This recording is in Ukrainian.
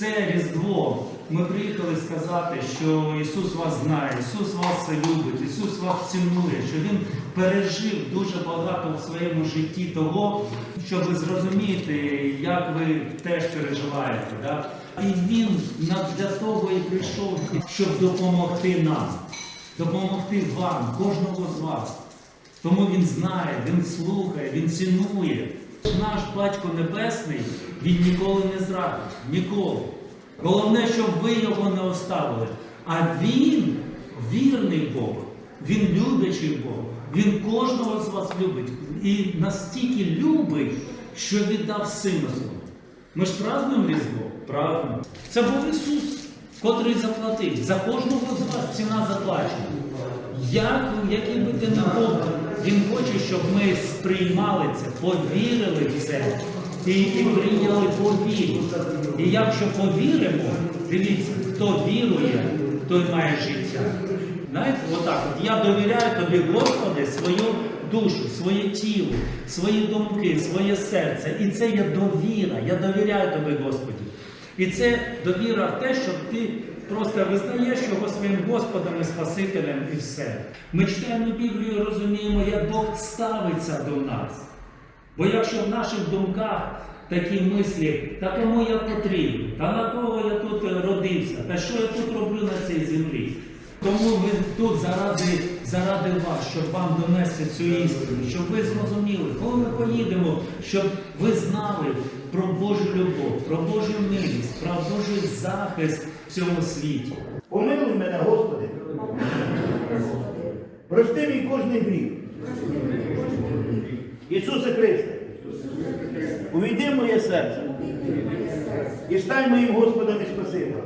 це Різдво ми приїхали сказати, що Ісус вас знає, Ісус вас любить, Ісус вас цінує, що Він пережив дуже багато в своєму житті того, що ви зрозумієте, як ви теж переживаєте. Да? І Він для того і прийшов, щоб допомогти нам, допомогти вам, кожного з вас. Тому він знає, він слухає, він цінує. Наш Батько Небесний, він ніколи не зрадить. Ніколи. Головне, щоб ви його не оставили. А він вірний Бог, він любячий Бог. Він кожного з вас любить. І настільки любить, що віддав сина свого. Ми ж празднуємо Різдво? Празднуємо. Це був Ісус, котрий заплатив. За кожного з вас ціна заплачена. Як, який би ти не був, він хоче, щоб ми сприймали це, повірили в це і, і прийняли по вірі. І якщо повіримо, дивіться, хто вірує, той має життя. Знаєте, отак от я довіряю тобі, Господи, свою душу, своє тіло, свої думки, своє серце. І це є довіра. Я довіряю тобі, Господи. І це довіра в те, що ти просто визнаєш його своїм Господом і Спасителем і все. Ми читаємо Біблію і розуміємо, як Бог ставиться до нас. Бо якщо в наших думках такі мислі, та кому я потрібен, та на кого я тут родився, та що я тут роблю на цій землі. Тому ми тут заради, заради вас, щоб вам донести цю істину, щоб ви зрозуміли, коли ми поїдемо, щоб ви знали про Божу любов, про Божу милість, про Божий захист в цьому світі. Помилуй мене, Господи. Прости мій кожний гріх. Ісусе Христе, увійди в моє серце і стань моїм Господом і Спасителем.